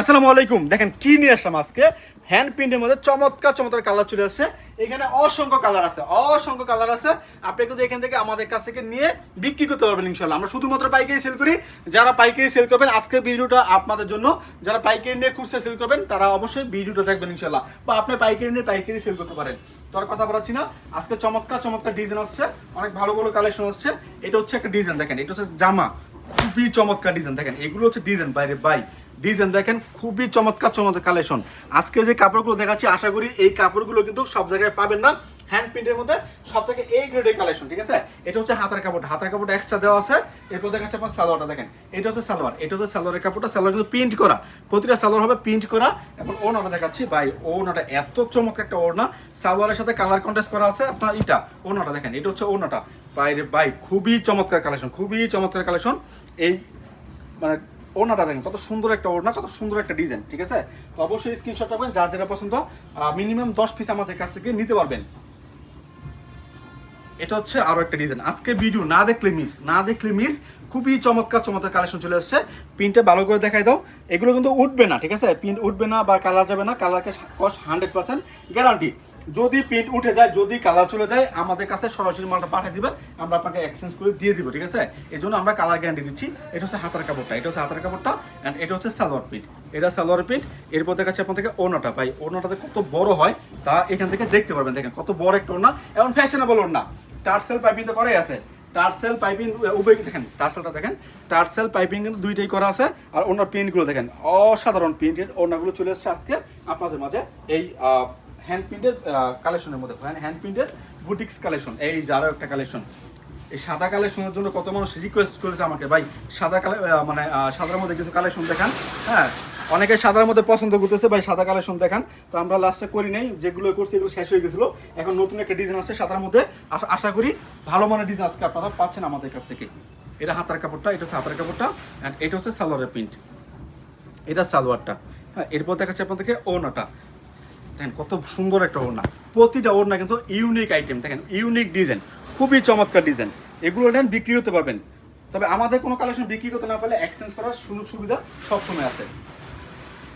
আসসালামু আলাইকুম। দেখেন কি নিয়ে আসলাম আজকে? হ্যান্ড প্রিন্টের মধ্যে চমৎকার চমৎকার কালার চলে আসছে। এখানে অসংখ্য কালার আছে, অসংখ্য কালার আছে। আপনি কিন্তু এখান থেকে আমাদের কাছ থেকে নিয়ে বিক্রি করতে পারবেন ইনশাল্লাহ আমরা শুধুমাত্র পাইকারি সেল করি। যারা পাইকারি সেল করবেন, আজকের ভিডিওটা আপনাদের জন্য। যারা পাইকারি নিয়ে খুচরা সেল করবেন, তারা অবশ্যই ভিডিওটা দেখবেন ইনশাল্লাহ বা আপনি পাইকারি নিয়ে পাইকারি সেল করতে পারেন। তো আর কথা বলাচ্ছি না। আজকে চমৎকার চমৎকার ডিজাইন আসছে। অনেক ভালো ভালো কালেকশন আসছে। এটা হচ্ছে একটা ডিজাইন দেখেন। এটা হচ্ছে জামা। খুবই চমৎকার ডিজাইন দেখেন। এগুলো হচ্ছে ডিজাইন বাইরে, বাই। ডিজাইন দেখেন, খুবই চমৎকার চমৎকার কালেকশন আজকে যে কাপড়গুলো দেখাচ্ছি, আশা করি এই কাপড়গুলো কিন্তু সব জায়গায় পাবেন না। হ্যান্ড প্রিন্টের মধ্যে সব থেকে এই গ্রেডের কালেকশন ঠিক আছে? এটা হচ্ছে হাতের কাপড় হাতের কাপড় এক্সট্রা দেওয়া আছে। এরপর দেখাচ্ছে আপনার সালোয়ারটা, দেখেন। এটা হচ্ছে সালোয়ার। এটা হচ্ছে সালোয়ারের কাপড়টা। সালোয়ার কিন্তু প্রিন্ট করা। প্রতিটা সালোয়ার হবে প্রিন্ট করা। এবং ওনাটা দেখাচ্ছি। ভাই ওনাটা এত চমৎকার একটা ওড়না। সালোয়ারের সাথে কালার কন্টেস্ট করা আছে আপনার এটা ওনাটা দেখেন, এটা হচ্ছে ওনাটা বাইরে বাই খুবই চমৎকার কালেকশন খুবই চমৎকার কালেকশন এই মানে ওড়নাটা দেখেন, কত সুন্দর একটা ওড়না, কত সুন্দর একটা ডিজাইন ঠিক আছে? তো অবশ্যই স্ক্রিনশট রাখবেন যার যেটা পছন্দ মিনিমাম দশ পিস আমাদের কাছ থেকে নিতে পারবেন। এটা হচ্ছে আরও একটা ডিজাইন আজকে ভিডিও না দেখলে মিস না দেখলে মিস খুবই চমৎকার চমৎকার কালেকশন চলে আসছে প্রিন্টটা ভালো করে দেখাই দাও। এগুলো কিন্তু উঠবে না, ঠিক আছে? প্রিন্ট উঠবে না বা কালার যাবে না কালারকে কস্ট হান্ড্রেড পার্সেন্ট গ্যারান্টি যদি প্রিন্ট উঠে যায়, যদি কালার চলে যায়, আমাদের কাছে সরাসরি মালটা পাঠিয়ে দিবেন আমরা আপনাকে এক্সচেঞ্জ করে দিয়ে দিব, ঠিক আছে? এই জন্য আমরা কালার গ্যারান্টি দিচ্ছি। এটা হচ্ছে হাতার কাপড়টা, এটা হচ্ছে হাতার কাপড়টা অ্যান্ড এটা হচ্ছে সালোয়ার প্রিন্ট এটা সালোয়ার প্রিন্ট এরপর দেখাচ্ছে আপনার থেকে ওনাটা ভাই ওনাটাতে কত বড় হয়, তা এখান থেকে দেখতে পারবেন, দেখেন। কত বড় একটা ওনা এবং ফ্যাশনেবল ওনা টার্সেল পাইপিং তো করাই আছে। টার্সেল পাইপিং উভয় দেখেন? টার্সেলটা দেখেন। টার্সেল পাইপিং কিন্তু দুইটাই করা আছে, আর ওনার প্রিন্টগুলো দেখেন। অসাধারণ প্রিন্টের ওনাগুলো চলে এসেছে আজকে আপনাদের মাঝে। এই হ্যান্ড প্রিন্টের কালেকশনের মধ্যে হ্যান্ড প্রিন্টের বুটিক্স কালেকশন এই যারও একটা কালেকশন এই সাদা কালেকশনের জন্য কত মানুষ রিকোয়েস্ট করেছে আমাকে? ভাই, সাদা কালে মানে সাদার মধ্যে কিছু কালেকশন দেখান। হ্যাঁ অনেকে সাদার মধ্যে পছন্দ করতেছে, ভাই সাদা কালেকশন দেখান। তো আমরা লাস্টে করি নাই, যেগুলো করছি এগুলো শেষ হয়ে গেছিল। এখন নতুন একটা ডিজাইন আসছে সাদার মধ্যে। আশা- করি ভালো মানের ডিজাইন আজকে আপনারা পাচ্ছেন আমাদের কাছ থেকে। এটা হাতার কাপড়টা, এটা হচ্ছে হাতার কাপড়টা অ্যান্ড এটা হচ্ছে সালোয়ারের প্রিন্ট এটা সালোয়ারটা। হ্যাঁ এরপর দেখাচ্ছে আপনাদেরকে ওনাটা দেখেন কত সুন্দর একটা ওড়না। প্রতিটা ওড়না কিন্তু ইউনিক আইটেম দেখেন ইউনিক ডিজাইন খুবই চমৎকার ডিজাইন এগুলো নেন, বিক্রি হতে পারবেন। তবে আমাদের কোনো কালেকশন বিক্রি করতে না পারলে এক্সচেঞ্জ করার সুযোগ সুবিধা সবসময় আছে।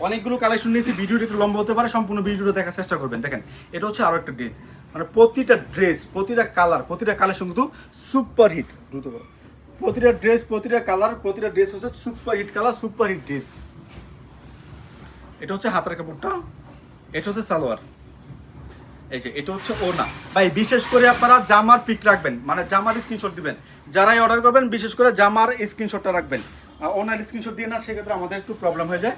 অনেকগুলো কালেকশন নিয়েছি, ভিডিওটা একটু লম্বা হতে পারে, সম্পূর্ণ ভিডিওটা দেখার চেষ্টা করবেন। দেখেন, এটা হচ্ছে আরও একটা ড্রেস মানে প্রতিটা ড্রেস প্রতিটা কালার প্রতিটা কালেকশন কিন্তু সুপার হিট দ্রুত করো। প্রতিটা ড্রেস প্রতিটা কালার প্রতিটা ড্রেস হচ্ছে super hit colour super hit dress এটা হচ্ছে হাতের কাপড়টা, এটা হচ্ছে সালোয়ার। এই যে, এটা হচ্ছে ওনা ভাই, বিশেষ করে আপনারা জামার পিক রাখবেন মানে জামার স্ক্রিনশট দিবেন। যারাই অর্ডার করবেন, বিশেষ করে জামার স্ক্রিনশটটা রাখবেন। ওনার স্ক্রিনশট দিয়ে না, সেক্ষেত্রে আমাদের একটু প্রবলেম হয়ে যায়।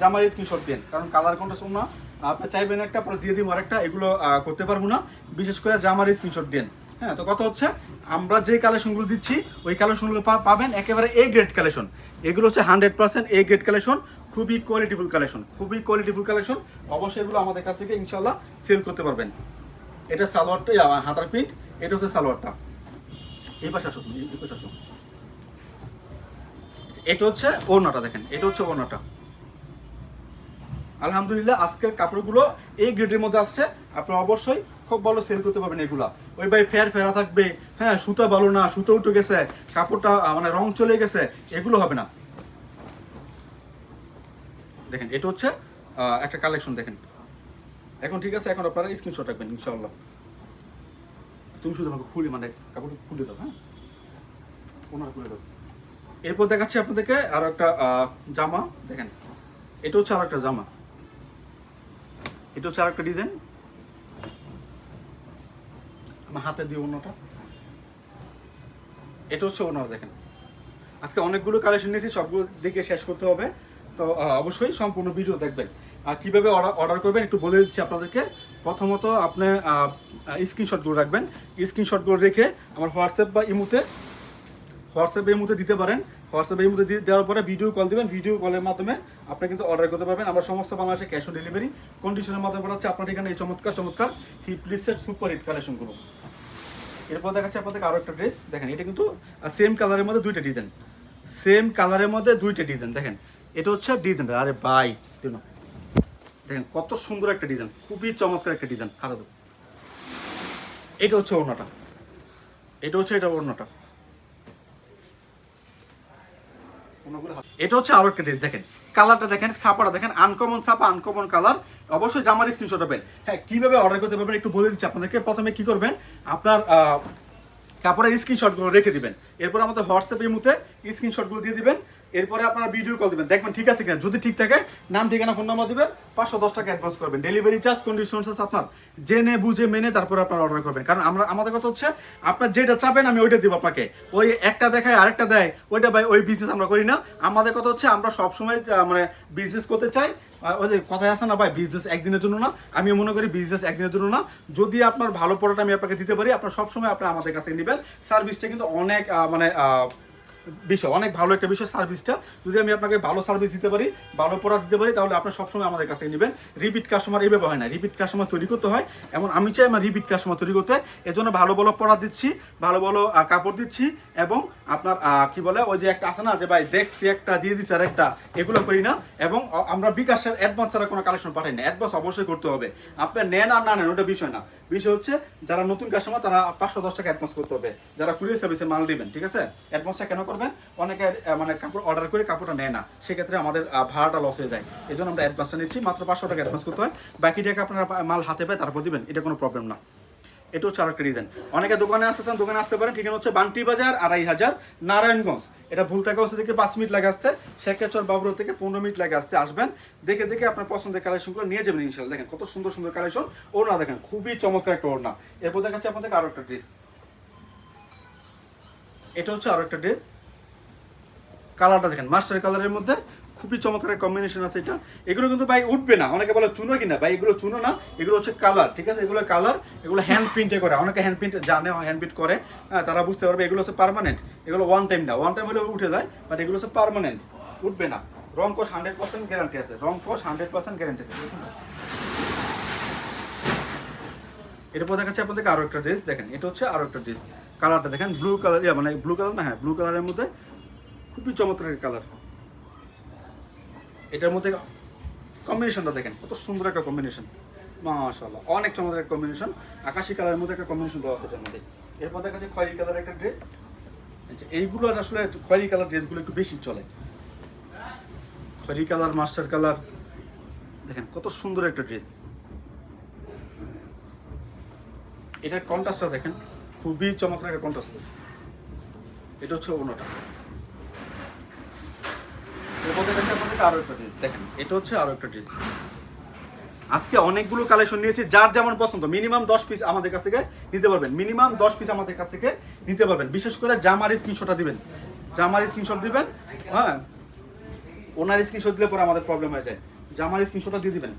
জামার স্ক্রিনশট দিন কারণ কালার কোনটা শোনা আপনি চাইবেন একটা, পরে দিয়ে দিব আরেকটা, এগুলো করতে পারব না। বিশেষ করে জামার স্ক্রিনশট দিন হ্যাঁ তো কথা হচ্ছে, আমরা যে কালেকশনগুলো দিচ্ছি, ওই কালেকশনগুলো পাবেন একেবারে এ গ্রেড কালেকশন এগুলো হচ্ছে hundred percent A grade collection খুবই কোয়ালিটিফুল কালেকশন খুবই কোয়ালিটিফুল কালেকশন অবশ্যই এগুলো আমাদের কাছ থেকে ইনশাল্লাহ সেল করতে পারবেন। এটা সালোয়ারটা হাতার প্রিন্ট এটা হচ্ছে সালোয়ারটা। এই পাশে আসো তুমি, এই পাশে আসো। এটা হচ্ছে ওড়নাটা দেখেন, এটা হচ্ছে ওড়নাটা। আলহামদুলিল্লাহ, আজকের কাপড়গুলো এই গ্রেডের মধ্যে আসছে। আপনারা অবশ্যই খুব ভালো সেল করতে পারবেন এগুলা। ওই ভাই ফের ফেরা থাকবে হ্যাঁ সুতা ভালো না, সুতো উঠে গেছে, কাপড়টা মানে রং চলে গেছে, এগুলো হবে না। দেখেন, এটা হচ্ছে একটা কালেকশন দেখেন। এখন ঠিক আছে, এখন আপনারা স্ক্রিনশট রাখবেন, ইনশাআল্লাহ। তুমি শুধু আমাকে খুলে মানে কাপড়টা খুলে দাও হ্যাঁ? ওনার খুলে দাও। এরপর দেখাচ্ছি আপনাদেরকে আর একটা জামা। দেখেন, এটা হচ্ছে আর একটা জামা। এটা হচ্ছে আর একটা ডিজাইন। আমার হাতে দিয়ে অন্যটা। এটা হচ্ছে ওনার, দেখেন। আজকে অনেকগুলো কালেকশন নিয়েছি, সবগুলো দেখে শেষ করতে হবে। তো অবশ্যই সম্পূর্ণ ভিডিও দেখবেন। আর কীভাবে অর্ডার অর্ডার করবেন একটু বলে দিচ্ছি আপনাদেরকে। প্রথমত আপনি স্ক্রিনশটগুলো রাখবেন। স্ক্রিনশটগুলো রেখে আমার হোয়াটসঅ্যাপ বা ইমুতে, হোয়াটসঅ্যাপ এই মুহূর্তে দিতে পারেন। হোয়াটসঅ্যাপে এই দিয়ে দেওয়ার পরে ভিডিও কল দিবেন ভিডিও কলের মাধ্যমে আপনি কিন্তু অর্ডার করতে পারবেন। আমরা সমস্ত বাংলাদেশে ক্যাশ অন ডেলিভারি কন্ডিশনের মাধ্যমে বলা হচ্ছে আপনার এখানে এই চমৎকার চমৎকার লিস্টেড সুপার হিট কালেকশনগুলো এরপর দেখাচ্ছে আপনাদের আরও একটা ড্রেস দেখেন, এটা কিন্তু সেম কালারের মধ্যে দুইটা ডিজাইন সেম কালারের মধ্যে দুইটা ডিজাইন দেখেন, এটা হচ্ছে ডিজাইন আরে বাই দেখুন দেখেন, কত সুন্দর একটা ডিজাইন খুবই চমৎকার একটা ডিজাইন দেবো এটা হচ্ছে ওড়নাটা। এটা হচ্ছে, এটা ওড়নাটা ওড়নাগুলো হাত- এটা হচ্ছে আরও একটা ড্রেস দেখেন। কালারটা দেখেন, ছাপাটা দেখেন আনকমন ছাপা আনকমন কালার অবশ্যই জামার স্ক্রিনশট হবেন হ্যাঁ কীভাবে অর্ডার করতে পারবেন একটু বলে দিচ্ছি আপনাদেরকে। প্রথমে কি করবেন? আপনার কাপড়ের স্ক্রিনশটগুলো রেখে দিবেন। এরপর আমাদের হোয়াটসঅ্যাপের মধ্যে স্ক্রিনশটগুলো দিয়ে দিবেন। এরপরে আপনারা ভিডিও কল দিবেন। দেখবেন ঠিক আছে কিনা? যদি ঠিক থাকে, নাম, ঠিকানা ফোন নাম্বার দিবেন, পাঁচশো দশ টাকা অ্যাডভান্স করবেন। ডেলিভারি চার্জ কন্ডিশনস আপনার। জেনে, বুঝে, মেনে তারপরে আপনার অর্ডার করবেন। কারণ আমরা, আমাদের কথা হচ্ছে, আপনার যেটা চাবেন আমি ওইটা দিব আপনাকে। ওই একটা দেখায়, আরেকটা দেয়, ওইটা ভাই ওই বিজনেস আমরা করি না। আমাদের কথা হচ্ছে, আমরা সবসময় মানে বিজনেস করতে চাই। ওই যে কথায় আছে না ভাই বিজনেস একদিনের জন্য না। আমি মনে করি বিজনেস একদিনের জন্য না। যদি আপনার ভালো প্রোডাক্ট আমি আপনাকে দিতে পারি, আপনার সবসময় আপনি আমাদের কাছে নেবেন। সার্ভিসটা কিন্তু অনেক মানে বিষয়, অনেক ভালো একটা বিষয় সার্ভিসটা। যদি আমি আপনাকে ভালো সার্ভিস দিতে পারি, ভালো প্রোডাক্ট দিতে পারি, তাহলে আপনার সবসময় আমাদের কাছে নেবেন। রিপিট কাস্টমার এইভাবে হয় না রিপিট কাস্টমার তৈরি করতে হয়। এমন আমি চাই আমার রিপিট কাস্টমার তৈরি করতে। এজন্য ভালো ভালো প্রোডাক্ট দিচ্ছি, ভালো ভালো কাপড় দিচ্ছি এবং আপনার কি বলে, ওই যে একটা আছে না, যে ভাই দেখছি একটা, দিয়ে দিচ্ছি আর একটা, এগুলো করি না। এবং আমরা বিকাশের অ্যাডভান্স ছাড়া কোনো কালেকশন পাঠাই না। অ্যাডভান্স অবশ্যই করতে হবে। আপনার নেন আর না নেন, ওটা বিষয় না। বিষয় হচ্ছে, যারা নতুন কাস্টমার তারা পাঁচশো, দশ টাকা অ্যাডভান্স করতে হবে। যারা কুরিয়ার সার্ভিসে মাল দিবেন ঠিক আছে? অ্যাডভান্সটা কেন করবেন? অনেকে মানে কাপড় অর্ডার করে কাপড়টা নেয় না। সেক্ষেত্রে আমাদের ভাড়াটা লস হয়ে যায়। এই জন্য আমরা অ্যাডভান্সটা নিচ্ছি, মাত্র পাঁচশো টাকা অ্যাডভান্স করতে হয়। বাকি টাকা আপনারা মাল হাতে পায়, তারপর দিবেন। এটা কোনো প্রবলেম না। এটা হচ্ছে আরেকটা রিজন অনেকে দোকানে আসতেছেন দোকানে আসতে পারেন, ঠিকানা হচ্ছে বান্টি বাজার, আড়াই হাজার, নারায়ণগঞ্জ। এটা ভুলতাকা হচ্ছে থেকে পাঁচ মিনিট লাগে আসতে, শেখাচর বাবুর থেকে পনেরো মিনিট লাগে আসতে, আসবেন। দেখে দেখে আপনার পছন্দের কালেকশনগুলো নিয়ে যাবেন ইনশাল্লাহ। দেখেন কত সুন্দর সুন্দর কালেকশন ওড়না দেখেন, খুবই চমৎকার একটা ওড়না। এরপর দেখাচ্ছি আপনাদের আরও একটা ড্রেস এটা হচ্ছে আরও একটা ড্রেস কালারটা দেখেন, মাস্টার কালারের মধ্যে খুবই চমৎকার কম্বিনেশন আছে এটা। এগুলো কিন্তু ভাই উঠবে না। অনেকে বলে চুনো কিনা? ভাই, এগুলো চুনো না। এগুলো হচ্ছে কালার ঠিক আছে? এগুলো কালার এগুলো হ্যান্ড প্রিন্টে করে। অনেকে হ্যান্ড প্রিন্ট জানে হ্যান্ড প্রিন্ট করে। হ্যাঁ তারা বুঝতে পারবে, এগুলো হচ্ছে পারমানেন্ট এগুলো ওয়ান টাইম না। ওয়ান টাইম হলে উঠে যায় বাট এগুলো হচ্ছে পার্মানেন্ট উঠবে না। রং কোষ হান্ড্রেড পার্সেন্ট গ্যারান্টি আছে। রং কোষ হান্ড্রেড পার্সেন্ট গ্যারান্টি আছে। এরপর দেখাচ্ছে আপনাদেরকে আরও একটা ড্রেস দেখেন, এটা হচ্ছে আরও একটা ড্রেস কালারটা দেখেন ব্লু কালার মানে ব্লু কালার না হ্যাঁ ব্লু কালারের মধ্যে খুবই চমৎকার কালার এটার মধ্যে কম্বিনেশনটা দেখেন, কত সুন্দর একটা কম্বিনেশন মাশাআল্লাহ, অনেক চমৎকার একটা কম্বিনেশন আকাশি কালারের মধ্যে একটা কম্বিনেশন দেওয়া আছে এটার মধ্যে। এরপর দেখাচ্ছে খয়েরি কালার একটা ড্রেস এইগুলো আসলে খয়েরি কালার ড্রেসগুলো একটু বেশি চলে। খয়েরি কালার মাস্টার কালার দেখেন, কত সুন্দর একটা ড্রেস এটার কন্ট্রাস্টটা দেখেন, খুবই চমৎকার একটা কন্ট্রাস্ট এটা হচ্ছে অন্যটা এটা হচ্ছে আরও একটা ড্রেস আজকে অনেকগুলো কালেকশন নিয়েছি যার যেমন পছন্দ মিনিমাম দশ পিস আমাদের কাছ থেকে নিতে পারবেন। মিনিমাম দশ পিস আমাদের কাছ থেকে নিতে পারবেন। বিশেষ করে জামার স্ক্রিনশটটা দিবেন। জামার স্ক্রিনশট দিবেন হ্যাঁ? ওনার স্ক্রিনশট দিলে পরে আমাদের প্রবলেম হয়ে যায়। জামার স্ক্রিনশটটা দিয়ে দিবেন।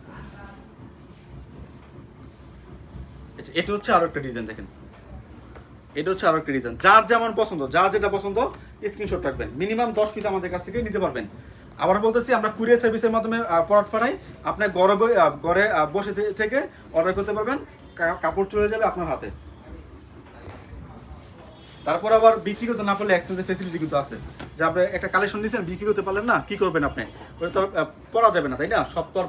আচ্ছা, এটা হচ্ছে আরও একটা ডিজাইন দেখেন। এটা হচ্ছে আরও একটা ডিজাইন যার যেমন পছন্দ যার যেটা পছন্দ স্ক্রিনশট রাখবেন। মিনিমাম দশ পিস আমাদের কাছ থেকে নিতে পারবেন। আবার বলতেছি, আমরা কুরিয়ার সার্ভিসের মাধ্যমে প্রোডাক্ট পাঠাই আপনার ঘরে ঘরে বসে থেকে অর্ডার করতে পারবেন কাপড় চলে যাবে আপনার হাতে। তারপর আবার বিক্রি করতে না পারলে এক্সচেঞ্জের ফেসিলিটি কিন্তু আছে। যে আপনি একটা কালেকশন নিয়েছেন বিক্রি করতে পারলেন না, কি করবেন আপনি? ওটা তো পরা যাবে না, তাই না? সব তো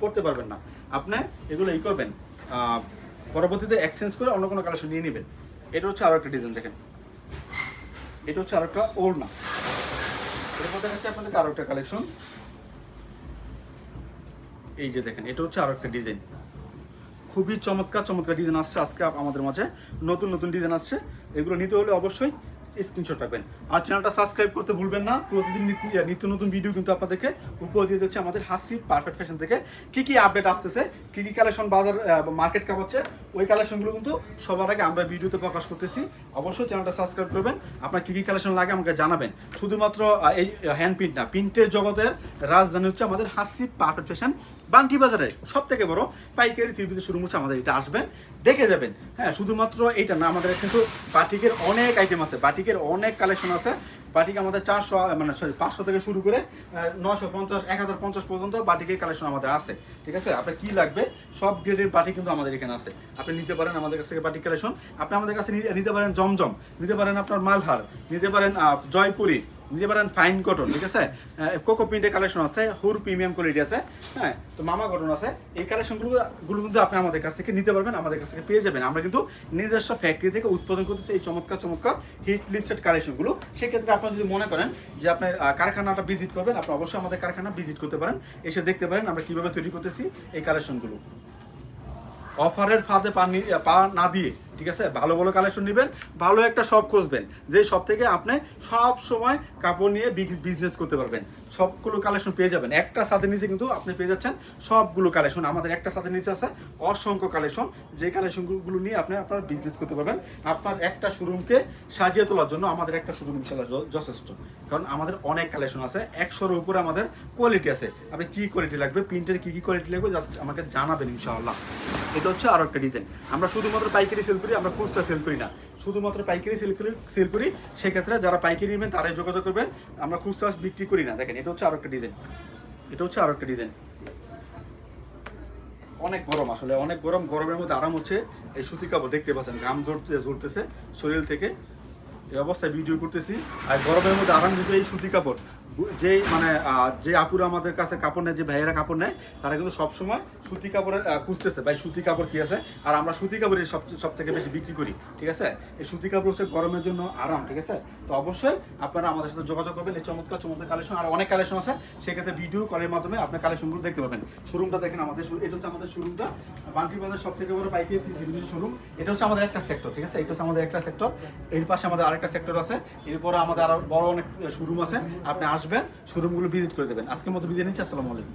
পড়তে পারবেন না। আপনি এগুলো ই করবেন পরবর্তীতে এক্সচেঞ্জ করে অন্য কোনো কালেকশন নিয়ে নেবেন। এটা হচ্ছে আরও একটা ডিজাইন দেখেন। এটা হচ্ছে আরও একটা ওড়না। এরপর দেখাচ্ছে আপনাদেরকে আরও একটা কালেকশন এই যে দেখেন, এটা হচ্ছে আরও একটা ডিজাইন খুবই চমৎকার চমৎকার ডিজাইন আসছে আজকে আমাদের মাঝে। নতুন নতুন ডিজাইন আসছে। এগুলো নিতে হলে অবশ্যই স্ক্রিনশট রাখবেন। আর চ্যানেলটা সাবস্ক্রাইব করতে ভুলবেন না। প্রতিদিন নিত্য নতুন ভিডিও কিন্তু আপনাদেরকে উপহার দিয়ে যাচ্ছে আমাদের হাসি পারফেক্ট ফ্যাশন থেকে। কি কি আপডেট আসতেছে, কি কি কালেকশন বাজার মার্কেট কাপাচ্ছে ওই কালেকশনগুলো কিন্তু সবার আগে আমরা ভিডিওতে প্রকাশ করতেছি। অবশ্যই চ্যানেলটা সাবস্ক্রাইব করবেন। আপনার কি কি কালেকশন লাগে আমাকে জানাবেন। শুধুমাত্র এই হ্যান্ড প্রিন্ট না প্রিন্টের জগতের রাজধানী হচ্ছে আমাদের হাসি পারফেক্ট ফ্যাশন বান্টি বাজারে। সব থেকে বড় পাইকারি ত্রিপিতে শুরু হচ্ছে আমাদের, এটা আসবেন, দেখে যাবেন। হ্যাঁ শুধুমাত্র এইটা না, আমাদের কিন্তু বাটিকের অনেক আইটেম আছে। বাটিকের অনেক কালেকশন আছে। বাটিক আমাদের চারশো মানে সরি পাঁচশো থেকে শুরু করে নশো পঞ্চাশ, এক হাজার পঞ্চাশ পর্যন্ত বাটিকের কালেকশন আমাদের আছে। ঠিক আছে? আপনার কি লাগবে? সব গ্রেডের বাটি কিন্তু আমাদের এখানে আছে। আপনি নিতে পারেন আমাদের কাছ থেকে বাটিক কালেকশন আপনি আমাদের কাছে নিতে পারেন জমজম, নিতে পারেন আপনার মালহার, নিতে পারেন জয়পুরি নিতে পারেন ফাইন কটন ঠিক আছে? কোকো প্রিন্টের কালেকশন আছে, হুর প্রিমিয়াম কোয়ালিটি আছে হ্যাঁ? তো মামা কটন আছে। এই কালেকশনগুলো গুলো কিন্তু আপনি আমাদের কাছ থেকে নিতে পারবেন, আমাদের কাছ থেকে পেয়ে যাবেন। আমরা কিন্তু নিজস্ব ফ্যাক্টরি থেকে উৎপাদন করতেছি এই চমৎকার চমৎকার হিট লিস্টেড কালেকশনগুলো সেক্ষেত্রে আপনারা যদি মনে করেন যে আপনি কারখানাটা ভিজিট করবেন, আপনি অবশ্যই আমাদের কারখানা ভিজিট করতে পারেন। এসে দেখতে পারেন আমরা কীভাবে তৈরি করতেছি এই কালেকশনগুলো অফারের ফাঁদে পা নি- পা না দিয়ে ঠিক আছে? ভালো ভালো কালেকশন নেবেন, ভালো একটা শপ খুঁজবেন, যে শপ থেকে আপনি সব সময় কাপড় নিয়ে বিজনেস করতে পারবেন। সবগুলো কালেকশন পেয়ে যাবেন। একটা সাথে নিচে কিন্তু আপনি পেয়ে যাচ্ছেন সবগুলো কালেকশন আমাদের একটা সাথে নিচে আছে অসংখ্য কালেকশন যে কালেকশনগুলো নিয়ে আপনি আপনার বিজনেস করতে পারবেন। আপনার একটা শোরুমকে সাজিয়ে তোলার জন্য আমাদের একটা শোরুম ইনশাল্লাহ যথেষ্ট। কারণ আমাদের অনেক কালেকশন আছে। একশোর উপরে আমাদের কোয়ালিটি আছে। আপনি কি কোয়ালিটি লাগবে? প্রিন্টের কি কি কোয়ালিটি লাগবে? জাস্ট আমাকে জানাবেন ইনশাআল্লাহ। এটা হচ্ছে আরও একটা ডিজাইন আমরা শুধুমাত্র পাইকারি সেল করি, আমরা খুচরা সেল করি না। শুধুমাত্র পাইকারি সেল করি সেল করি। সেক্ষেত্রে যারা পাইকারি নেবেন, তারাই যোগাযোগ করবেন। আমরা খুচরা বিক্রি করি না। দেখেন, এটা হচ্ছে আরও একটা ডিজাইন এটা হচ্ছে আরও একটা ডিজাইন অনেক গরম আসলে, অনেক গরম, গরমের মধ্যে আরাম হচ্ছে। এই সুতি কাপড় দেখতে পাচ্ছেন, ঘাম ধরতে ঝরতেছে শরীর থেকে। এই অবস্থায় ভিডিও করতেছি। আর গরমের মধ্যে আরাম দিতে এই সুতি কাপড়। যে মানে যে আপুরা আমাদের কাছে কাপড় নেয়, যে ভাইয়েরা কাপড় নেয়, তারা কিন্তু সবসময় সুতি কাপড়ের খুঁজতেছে। ভাই, সুতি কাপড় কি আছে? আর আমরা সুতি কাপড়ের সব সব থেকে বেশি বিক্রি করি, ঠিক আছে? এই সুতি কাপড় হচ্ছে গরমের জন্য আরাম, ঠিক আছে? তো অবশ্যই আপনারা আমাদের সাথে যোগাযোগ করবেন। এই চমৎকার চমৎকার কালেকশন আর অনেক কালেকশন আছে। সেক্ষেত্রে ভিডিও কলের মাধ্যমে আপনার কালেকশনগুলো দেখতে পাবেন। শোরুমটা দেখেন আমাদের এটা হচ্ছে আমাদের শোরুমটা বান্টি বাজার সব থেকে বড় পাইকারি শোরুম এটা হচ্ছে আমাদের একটা সেক্টর ঠিক আছে? এটা হচ্ছে আমাদের একটা সেক্টর এর পাশে আমাদের আরেকটা সেক্টর আছে। এরপরে আমাদের আরও বড় অনেক শোরুম আছে। আপনি আসবেন শোরুমগুলো ভিজিট করে দেবেন। আজকের মতো বিদায় নিচ্ছি আসসালামু আলাইকুম।